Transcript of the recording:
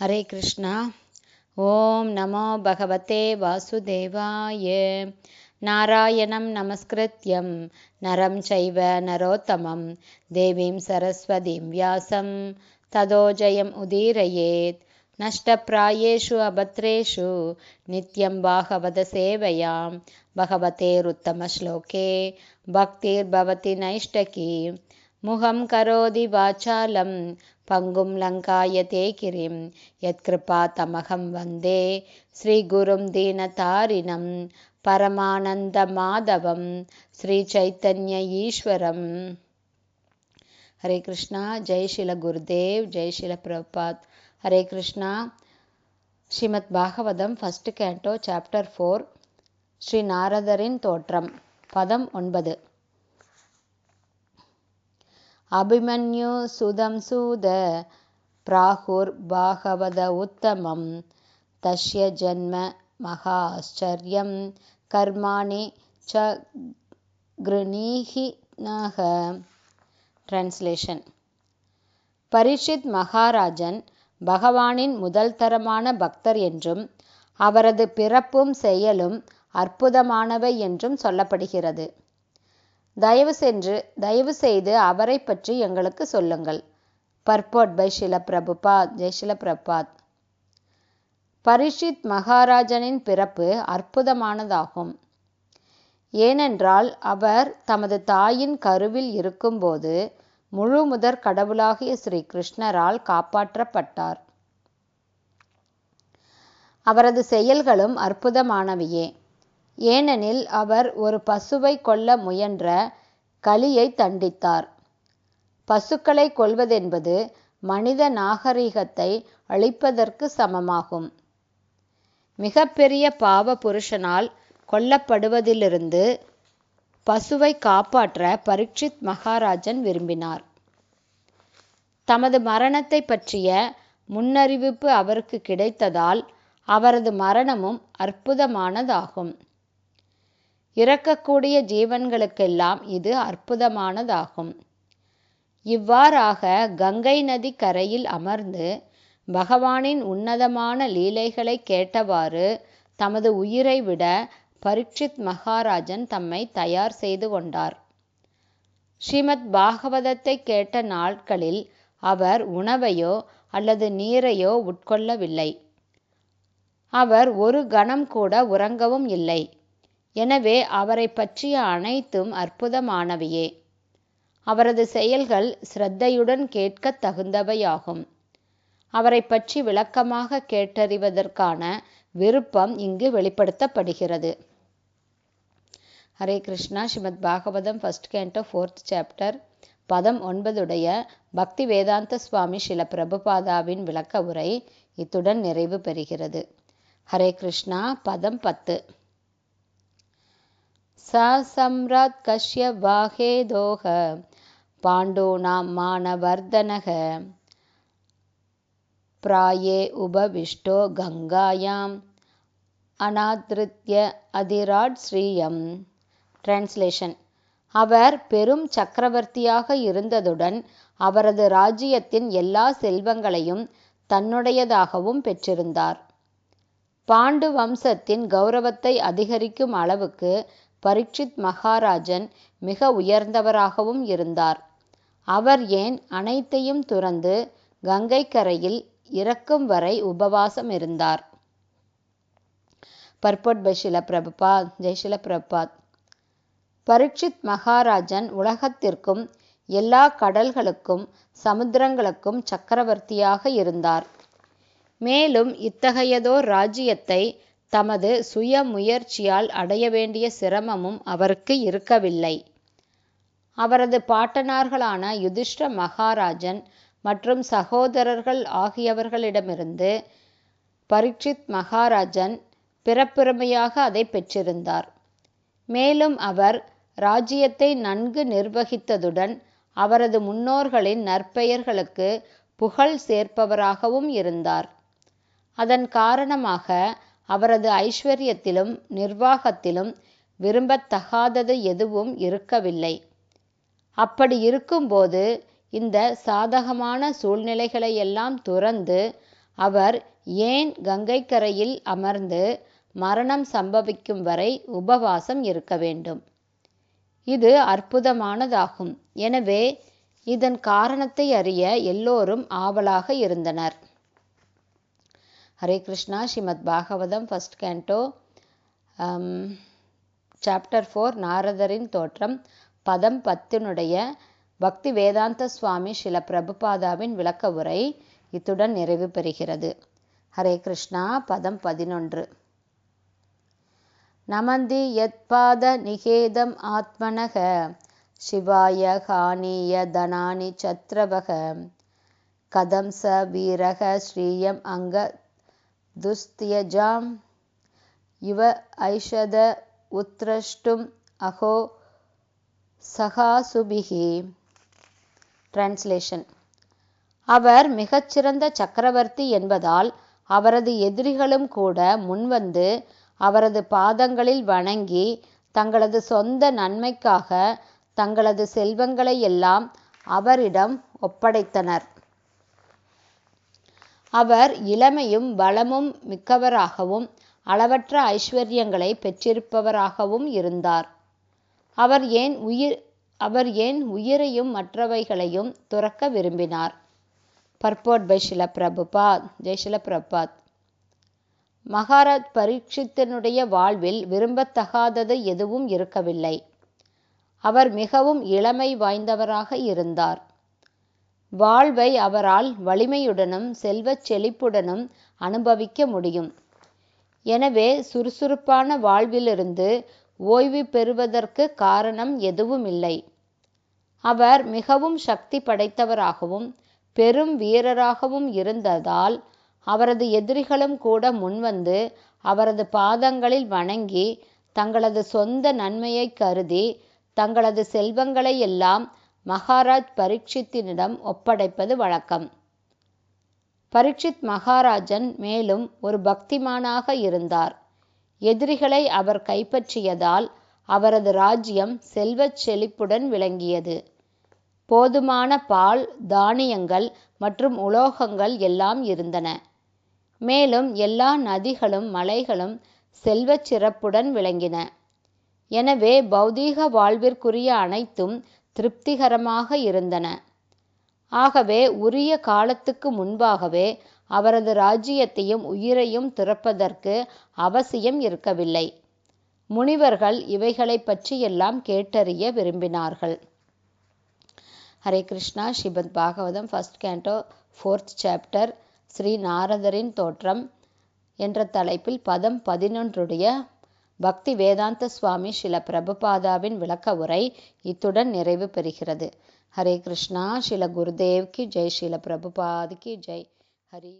हरे कृष्णा। ॐ नमो भगवते वासुदेवाय। नारायणं नमस्कृत्यं। नरं चैव नरोत्तमं। देवीं सरस्वतीं व्यासं। ततो जयम् उदीरयेत्। नष्टप्रायेषु अभद्रेषु नित्यं भागवतसेवयां भगवतेरुत्तमश्लोके भक्तिर्भवति नैष्टकी முகம் கரோதி வாச்சாலம் பங்கும் லங்காயதே கிரிம் யத்கிருபா தமகம் வந்தே. ஸ்ரீகுரும் தீனதாரிணம் பரமானந்த மாதவம் ஸ்ரீ சைத்தன்ய ஈஸ்வரம். ஹரே கிருஷ்ணா ஜெய் Srila Gurudev Jai Srila Prabhupada. Hare Krishna. Srimad Bhagavatam first canto chapter four Sri நாரதரின் தோற்றம் பதம் ஒன்பது. அபிமன்யு சுதம் சூத பிராகுர் பாகவத உத்தமம். தஸ்ய ஜன்ம மகாச்சரியம் கர்மாணி ச கிருணீஹினக டிரான்ஸ்லேஷன் பரிஷித் மகாராஜன் பகவானின் முதல் தரமான பக்தர் என்றும் அவரது பிறப்பும் செயலும் அற்புதமானவை என்றும் சொல்லப்படுகிறது. தயவு சென்று தயவு செய்து அவரை பற்றி எங்களுக்கு சொல்லுங்கள். பர்போட் பை ஷில பிரபுபாத் ஜெய் ஷில பிரபாத் பரிஷித் மகாராஜனின் பிறப்பு அற்புதமானதாகும். ஏனென்றால் அவர் தமது தாயின் கருவில் இருக்கும்போது முழு முதற் கடவுளாகிய ஸ்ரீ கிருஷ்ணரால் காப்பாற்றப்பட்டார். அவரது செயல்களும் அற்புதமானவையே. ஏனெனில் அவர் ஒரு பசுவை கொல்ல முயன்ற கலியை தண்டித்தார். பசுக்களை கொல்வதென்பது மனித நாகரிகத்தை அழிப்பதற்கு சமமாகும். மிகப்பெரிய பாவ புருஷனால் கொல்லப்படுவதிலிருந்து பசுவை காப்பாற்ற பரீட்சித் மகாராஜன் விரும்பினார். தமது மரணத்தை பற்றிய முன்னறிவிப்பு அவருக்கு கிடைத்ததால் அவரது மரணமும் அற்புதமானதாகும். இறக்கக்கூடிய ஜீவன்களுக்கெல்லாம் இது அற்புதமானதாகும். இவ்வாறாக கங்கை நதி கரையில் அமர்ந்து பகவானின் உன்னதமான லீலைகளை கேட்டவாறு தமது உயிரை விட பரீட்சித் மகாராஜன் தம்மை தயார் செய்து கொண்டார். ஸ்ரீமத் பாகவதத்தை கேட்ட நாட்களில் அவர் உணவையோ அல்லது நீரையோ உட்கொள்ளவில்லை. அவர் ஒரு கணம் கூட உறங்கவும் இல்லை. எனவே அவரை பற்றிய அனைத்தும் அற்புதமானவையே. அவரது செயல்கள் ஸ்ரத்தையுடன் கேட்க தகுந்தவையாகும். அவரை பற்றி விளக்கமாக கேட்டறிவதற்கான விருப்பம் இங்கு வெளிப்படுத்தப்படுகிறது. Hare Krishna Srimad Bhagavatam first canto fourth chapter பதம் ஒன்பதுடைய பக்தி வேதாந்த சுவாமி ஸ்ரீல பிரபுபாதாவின் விளக்க உரை இத்துடன் நிறைவு பெறுகிறது. ஹரே கிருஷ்ணா பதம் பத்து. ச சம்ராட் கஷ்ய வாகேதோக பாண்டூனாம் மானவர்தனக. பிராயே உபவிஷ்டோ கங்காயாம். அநாதிருத்ய அதிராட் ஸ்ரீயம். டிரான்ஸ்லேஷன் அவர் பெரும் சக்கரவர்த்தியாக இருந்ததுடன் அவரது ராஜ்யத்தின் எல்லா செல்வங்களையும் தன்னுடையதாகவும் பெற்றிருந்தார். பாண்டு வம்சத்தின் கௌரவத்தை அதிகரிக்கும் அளவுக்கு பரீட்சித் மகாராஜன் மிக உயர்ந்தவராகவும் இருந்தார். அவர் ஏன் அனைத்தையும் துறந்து கங்கைக்கரையில் இறக்கும் வரை உபவாசம் இருந்தார்? பர்பட் பை ஷில பிரபுபாத் ஜெய்ஷில பிரபாத் பரீட்சித் மகாராஜன் உலகத்திற்கும் எல்லா கடல்களுக்கும் சமுத்திரங்களுக்கும் சக்கரவர்த்தியாக இருந்தார். மேலும் இத்தகையதோர் ராஜ்யத்தை தமது சுய முயற்சியால் அடைய வேண்டிய சிரமமும் அவருக்கு இருக்கவில்லை. அவரது பாட்டனார்களான யுதிஷ்ட மகாராஜன் மற்றும் சகோதரர்கள் ஆகியவர்களிடமிருந்து பரீட்சித் மகாராஜன் பிறப்புரிமையாக அதை பெற்றிருந்தார். மேலும் அவர் ராஜ்யத்தை நன்கு நிர்வகித்ததுடன் அவரது முன்னோர்களின் நற்பெயர்களுக்கு புகழ் சேர்ப்பவராகவும் இருந்தார். அதன் காரணமாக அவரது ஐஸ்வர்யத்திலும் நிர்வாகத்திலும் விரும்பத்தகாதது எதுவும் இருக்கவில்லை. அப்படி இருக்கும்போது இந்த சாதகமான சூழ்நிலைகளையெல்லாம் துறந்து அவர் ஏன் கங்கைக்கரையில் அமர்ந்து மரணம் சம்பவிக்கும் வரை உபவாசம் இருக்க வேண்டும்? இது அற்புதமானதாகும். எனவே இதன் காரணத்தை அறிய எல்லோரும் ஆவலாக இருந்தனர். Hare Krishna Srimad Bhagavatam first canto chapter four நாரதரின் தோற்றம் பதம் பத்தினுடைய பக்தி வேதாந்த சுவாமி ஸ்ரீல பிரபுபாதாவின் விளக்க உரை இத்துடன் நிறைவு பெறுகிறது. ஹரே கிருஷ்ணா பதம் பதினொன்று. நமந்தி யத்பாத நிகேதம் ஆத்மனக சிவாய ஹானிய தனானி சத்ரவக கதம் ச வீரக ஸ்ரீயம் அங்க துஸ்தியஜாம் இவ ஐஷத உத்ரஷ்டும் அகோ சகாசுபிகி டிரான்ஸ்லேஷன் அவர் மிகச்சிறந்த சக்கரவர்த்தி என்பதால் அவரது எதிரிகளும் கூட முன்வந்து அவரது பாதங்களில் வணங்கி தங்களது சொந்த நன்மைக்காக தங்களது செல்வங்களை எல்லாம் அவரிடம் ஒப்படைத்தனர். அவர் இளமையும் பலமும் மிக்கவராகவும் அளவற்ற ஐஸ்வர்யங்களை பெற்றிருப்பவராகவும் இருந்தார். அவர் ஏன் உயிர் அவர் ஏன் உயிரையும் மற்றவைகளையும் துறக்க விரும்பினார்? பர்போட் பை ஷில பிரபுபாத் ஜெய்ஷில பிரபாத் மகாராஜ் பரீட்சித்தனுடைய வாழ்வில் விரும்பத்தகாதது எதுவும் இருக்கவில்லை. அவர் மிகவும் இளமை வாய்ந்தவராக இருந்தார். வாழ்வை அவரால் வலிமையுடனும் செல்வச் செழிப்புடனும் அனுபவிக்க முடியும். எனவே சுறுசுறுப்பான வாழ்விலிருந்து ஓய்வு பெறுவதற்கு காரணம் எதுவும் இல்லை அவர் மிகவும் சக்தி படைத்தவராகவும் பெரும் வீரராகவும் இருந்ததால் அவரது எதிரிகளும் கூட முன்வந்து அவரது பாதங்களில் வணங்கி தங்களது சொந்த நன்மையை கருதி தங்களது செல்வங்களை எல்லாம் மகாராஜ் பரீட்சித்தினிடம் ஒப்படைப்பது வழக்கம். பரீட்சித் மகாராஜன் மேலும் ஒரு பக்திமானாக இருந்தார். எதிரிகளை அவர் கைப்பற்றியதால் அவரது ராஜ்யம் செல்வச் செழிப்புடன் விளங்கியது. போதுமான பால் தானியங்கள் மற்றும் உலோகங்கள் எல்லாம் இருந்தன. மேலும் எல்லா நதிகளும் மலைகளும் செல்வச் சிறப்புடன் விளங்கின. எனவே பௌதீக வாழ்விற்குரிய அனைத்தும் திருப்திகரமாக இருந்தன. ஆகவே உரிய காலத்துக்கு முன்பாகவே அவரது ராஜ்யத்தையும் உயிரையும் துறப்பதற்கு அவசியம் இருக்கவில்லை. முனிவர்கள் இவைகளை பற்றியெல்லாம் கேட்டறிய விரும்பினார்கள். Hare Krishna Srimad Bhagavatam first canto fourth chapter Sri நாரதரின் தோற்றம் என்ற தலைப்பில் பதம் பதினொன்றுடைய பக்தி வேதாந்த சுவாமி ஸ்ரீல பிரபுபாதாவின் விளக்க உரை இத்துடன் நிறைவு பெறுகிறது. ஹரே கிருஷ்ணா. ஸ்ரீல குருதேவ் கி. ஜெய். ஸ்ரீல பிரபுபாத் கி. ஜெய். ஹரி